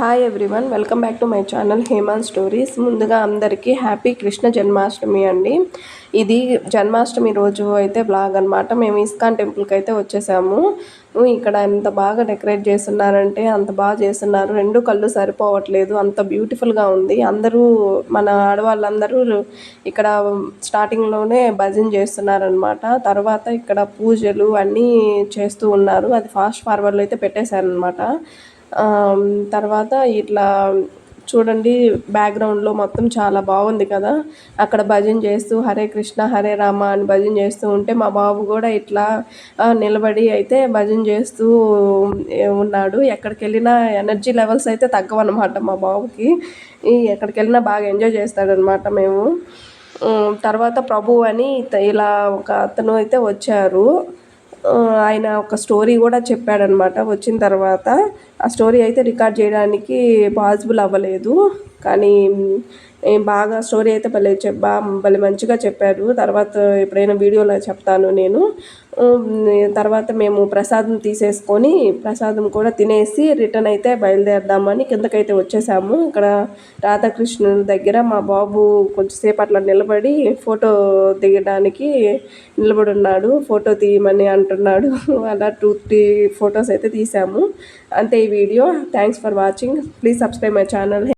Hi everyone welcome back to my channel హేమాన్ stories ముందుగా అందరికీ happy Krishna Janmashtami అండి. ఇది జన్మాష్టమి రోజు అయితే బ్లాగ్ అనమాట మేము ఇస్కాన్ టెంపుల్కి అయితే వచ్చేసాము. ఇక్కడ ఎంత బాగా డెకరేట్ చేస్తున్నారంటే అంత బాగా చేస్తున్నారు. రెండు కళ్ళు సరిపోవట్లేదు. అంత బ్యూటిఫుల్గా ఉంది. అందరూ మన ఆడవాళ్ళందరూ ఇక్కడ స్టార్టింగ్లోనే భజన చేస్తున్నారనమాట తర్వాత ఇక్కడ పూజలు అన్నీ చేస్తూ ఉన్నారు. అది ఫాస్ట్ ఫార్వర్డ్లో అయితే పెట్టేశారనమాట తర్వాత ఇట్లా చూడండి బ్యాక్గ్రౌండ్లో మొత్తం చాలా బాగుంది కదా. అక్కడ భజన చేస్తూ హరే కృష్ణ హరే రామ అని భజన చేస్తూ ఉంటే మా బాబు కూడా ఇట్లా నిలబడి అయితే భజన చేస్తూ ఉన్నాడు. ఎక్కడికి వెళ్ళినా ఎనర్జీ లెవెల్స్ అయితే తగ్గవన్నమాట మా బాబుకి. ఎక్కడికి వెళ్ళినా బాగా ఎంజాయ్ చేస్తాడనమాట మేము. తర్వాత ప్రభు అని ఇలా ఒక అతను అయితే వచ్చారు. ఆయన ఒక స్టోరీ కూడా చెప్పాడనమాట. వచ్చిన తర్వాత ఆ స్టోరీ అయితే రికార్డ్ చేయడానికి పాసిబుల్ అవ్వలేదు. కానీ బాగా స్టోరీ అయితే భలే బా భలే మంచిగా చెప్పారు. తర్వాత ఎప్పుడైనా వీడియోలో చెప్తాను నేను. తర్వాత మేము ప్రసాదం తీసేసుకొని ప్రసాదం కూడా తినేసి రిటర్న్ అయితే బయలుదేరదామని కిందకైతే వచ్చేసాము. ఇక్కడ రాధాకృష్ణుని దగ్గర మా బాబు కొంచెంసేపు అట్లా నిలబడి ఫోటో దిగడానికి నిలబడి ఉన్నాడు ఫోటో తీయమని అంటున్నాడు. అలా టూ త్రీ ఫొటోస్ అయితే తీసాము. అంతే ఈ video. Thanks for watching please subscribe my channel